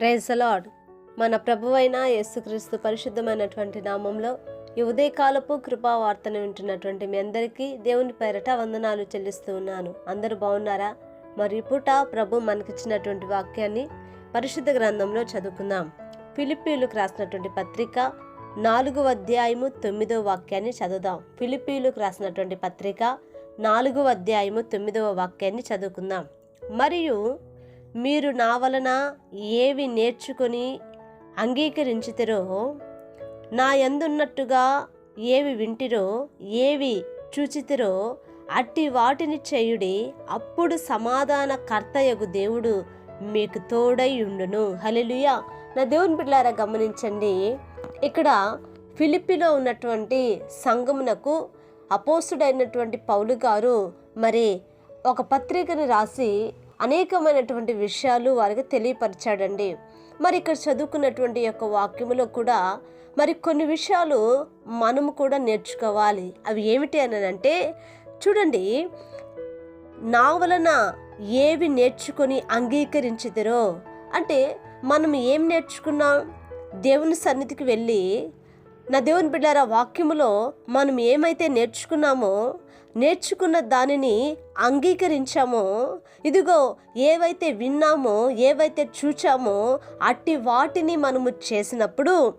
Praise lord మన ప్రభువైన యేసుక్రీస్తు పరిశుద్ధమైనటువంటి నామంలో ఈ ఉదయకాలపు కృపా వార్తను వింటున్నటువంటి మీ అందరికీ దేవుని పేరట వందనాలు చెల్లిస్తూ ఉన్నాను. అందరూ బాగున్నారా? మరి ఈ పూట ప్రభు మనకిచ్చినటువంటి వాక్యాన్ని పరిశుద్ధ గ్రంథంలో చదువుకుందాం. ఫిలిపీలకు రాసినటువంటి పత్రిక నాలుగు అధ్యాయము తొమ్మిదో వాక్యాన్ని చదువుదాం. ఫిలిపీలకు రాసినటువంటి పత్రిక నాలుగు అధ్యాయము తొమ్మిదవ వాక్యాన్ని చదువుకుందాం. మరియు మీరు నా వలన ఏవి నేర్చుకొని అంగీకరించితిరో నా ఎందున్నట్టుగా ఏవి వింటిరో ఏవి చూచితిరో అట్టి వాటిని చేయుడి అప్పుడు సమాధాన కర్తయగు దేవుడు మీకు తోడై ఉండును. హల్లెలూయా. నా దేవుని బిడ్డారా గమనించండి. ఇక్కడ ఫిలిపిలో ఉన్నటువంటి సంఘమునకు అపోసుడైనటువంటి పౌలు గారు మరి ఒక పత్రికను రాసి అనేకమైనటువంటి విషయాలు వారికి తెలియపరిచాడండి. మరి ఇక్కడ చదువుకున్నటువంటి యొక్క వాక్యములో కూడా మరి కొన్ని విషయాలు మనము కూడా నేర్చుకోవాలి. అవి ఏమిటి అని అంటే చూడండి నా వలన ఏవి నేర్చుకొని అంగీకరించుదరో అంటే మనం ఏం నేర్చుకున్నాం? దేవుని సన్నిధికి వెళ్ళి నా దేవుని బిడ్డారా వాక్యములో మనం ఏమైతే నేర్చుకున్నామో నేర్చుకున్న దానిని అంగీకరించామో ఇదిగో ఏవైతే విన్నామో ఏవైతే చూచామో అట్టి వాటిని మనము చేసినప్పుడు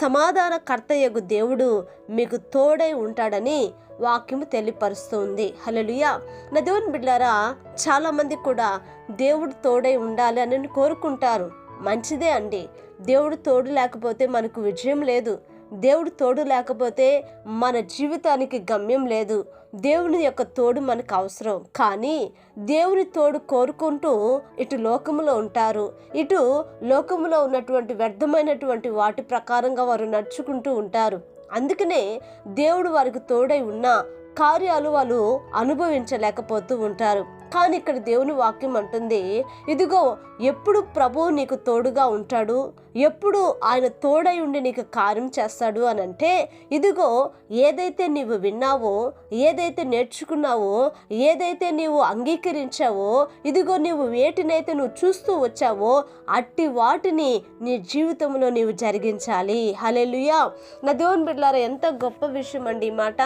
సమాధానకర్తయ్యగు దేవుడు మీకు తోడై ఉంటాడని వాక్యము తెలియపరుస్తుంది. హలలుయా నా దేవుని బిడ్డారా చాలామంది కూడా దేవుడు తోడై ఉండాలి అని కోరుకుంటారు. మంచిదే అండి. దేవుడు తోడు లేకపోతే మనకు విజయం లేదు. దేవుడు తోడు లేకపోతే మన జీవితానికి గమ్యం లేదు. దేవుని యొక్క తోడు మనకు అవసరం. కానీ దేవుని తోడు కోరుకుంటూ ఇటు లోకములో ఉంటారు. ఇటు లోకములో ఉన్నటువంటి వ్యర్థమైనటువంటి వాటి ప్రకారంగా వారు నడుచుకుంటూ ఉంటారు. అందుకనే దేవుడు వారికి తోడై ఉన్న కార్యాలు వాళ్ళు అనుభవించలేకపోతూ ఉంటారు. కానీ ఇక్కడ దేవుని వాక్యం అంటుంది ఇదిగో ఎప్పుడు ప్రభువు నీకు తోడుగా ఉంటాడు ఎప్పుడు ఆయన తోడై ఉండి నీకు కార్యం చేస్తాడు అని అంటే ఇదిగో ఏదైతే నీవు విన్నావో ఏదైతే నేర్చుకున్నావో ఏదైతే నీవు అంగీకరించావో ఇదిగో నీవు వేటినైతే నువ్వు చూస్తూ వచ్చావో అట్టి వాటిని నీ జీవితంలో నీవు జరిగించాలి. హలెలుయా నా దేవుని బిడ్డలారా ఎంత గొప్ప విషయం అండి ఈ మాట.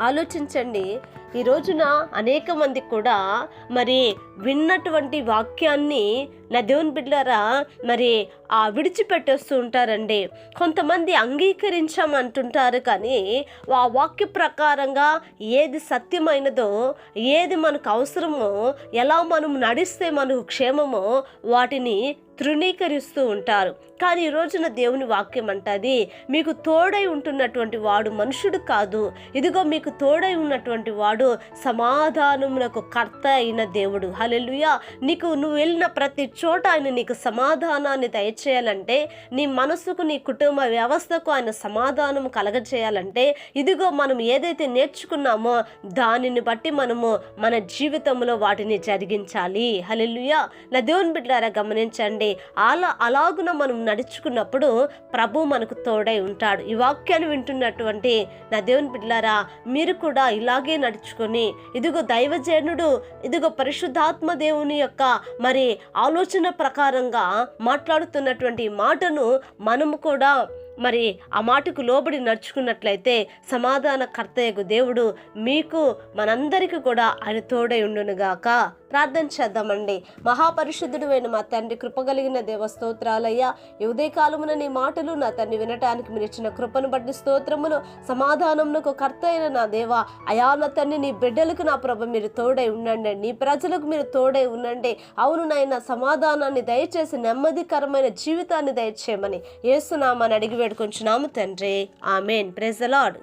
ఆలోచించండి. ఈ రోజున అనేక మంది కూడా మరి విన్నటువంటి వాక్యాన్ని నా దేవుని బిడ్డారా మరి ఆ విడిచిపెట్టేస్తూ ఉంటారండి. కొంతమంది అంగీకరించామంటుంటారు కానీ ఆ వాక్య ప్రకారంగా ఏది సత్యమైనదో ఏది మనకు అవసరమో ఎలా మనం నడిస్తే మనకు క్షేమమో వాటిని తృణీకరిస్తూ ఉంటారు. కానీ ఈ రోజున దేవుని వాక్యం అంటది మీకు తోడై ఉంటున్నటువంటి వాడు మనుషుడు కాదు. ఇదిగో మీకు తోడై ఉన్నటువంటి వాడు సమాధానములకు కర్త అయిన దేవుడు. హలెలుయా నీకు నువ్వు వెళ్ళిన ప్రతి చోట ఆయన నీకు సమాధానాన్ని దయచేయాలంటే నీ మనసుకు నీ కుటుంబ వ్యవస్థకు ఆయన సమాధానం కలగచేయాలంటే ఇదిగో మనం ఏదైతే నేర్చుకున్నామో దానిని బట్టి మనము మన జీవితంలో వాటిని జరిగించాలి. హలెలుయా నా దేవుని బిడ్డారా గమనించండి. అలా అలాగున మనం నడుచుకున్నప్పుడు ప్రభు మనకు తోడై ఉంటాడు. ఈ వాక్యాన్ని వింటున్నటువంటి నా దేవుని బిడ్డలారా మీరు కూడా ఇలాగే నడుచుకొని ఇదిగో దైవజనుడు ఇదిగో పరిశుద్ధాత్మ దేవుని యొక్క మరి ఆలోచన ప్రకారంగా మాట్లాడుతున్నటువంటి మాటను మనము కూడా మరి ఆ మాటకు లోబడి నడుచుకున్నట్లయితే సమాధాన కర్తయ్యకు దేవుడు మీకు మనందరికీ కూడా ఆయన తోడై ఉండునుగాక. ప్రార్థన చేద్దామండి. మహాపరిశుద్ధుడు అయిన మా తండ్రి కృపగలిగిన దేవ స్తోత్రాలయ్యా ఈ ఉదయకాలమున నీ మాటలు నా తండ్రి వినటానికి మీరు ఇచ్చిన కృపను బట్టి స్తోత్రములు సమాధానమునకు కర్త అయిన నా దేవ అయా నా తండ్రి నీ బిడ్డలకు నా ప్రభ మీరు తోడై ఉండండి. నీ ప్రజలకు మీరు తోడై ఉండండి. అవును నాయన సమాధానాన్ని దయచేసి నెమ్మదికరమైన జీవితాన్ని దయచేయమని ఏసునామని అడిగి వేడుకొంచున్నాము తండ్రి. ఆమెన్. ప్రెజలాడ్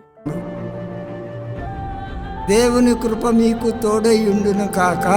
దేవుని కృప మీకు తోడై ఉండును కాక.